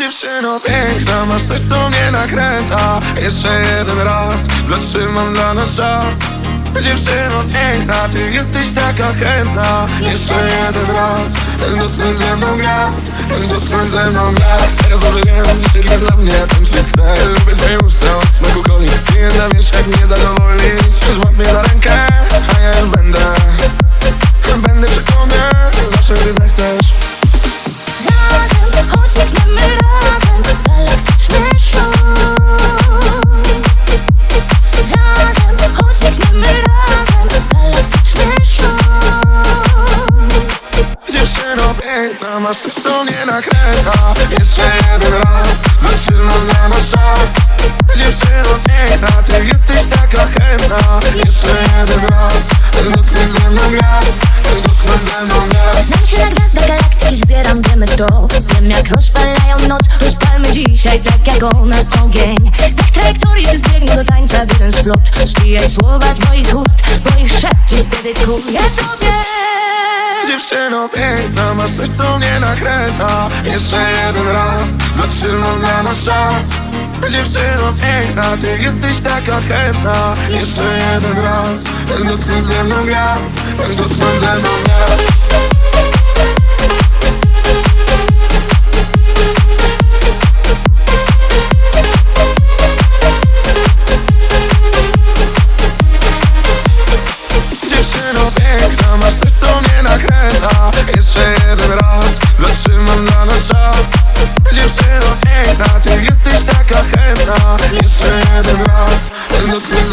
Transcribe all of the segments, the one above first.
Dziewczyno piękna, masz coś co mnie nakręca. Jeszcze jeden raz, zatrzymam dla nas czas. Dziewczyno piękna, ty jesteś taka chętna. Jeszcze jeden raz, dotknąć ze mną gwiazd Dotknąć ze mną gwiazd. Teraz dobrze wiem, że tylko dla mnie tańczyć chcesz Lubię twoje usta, smaku coli. Ty jedna wiesz jak mnie zadowolić Złap mnie za Piękna, masz coś co mnie nakręca. Jeszcze jeden raz, zatrzymam dla nas czas. Dziewczyno piękna, ty jesteś taka chętna. Jeszcze jeden raz, dotknąć ze mną gwiazd. Dotknąć ze mną gwiazd. Znam się na gwiazdach galaktyki, zbieram wiemy to Wiem jak rozpalają noc, rozpalmy dzisiaj tak jak one ogień. Tak trajektorii się zbiegnie do tańca w jeden splot Spijaj słowa z moich ust, bo ich szepcie dedykuję tobie Dziewczyno piękna, masz coś co mnie nakręca. Jeszcze jeden raz, zatrzymam dla nas czas. Dziewczyno piękna, ty jesteś taka chętna. Jeszcze jeden raz, dotknąć ze mną gwiazd Dotknąć ze mną gwiazd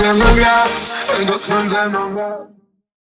ze mną gwiazd Dotknąć ze mną gwiazd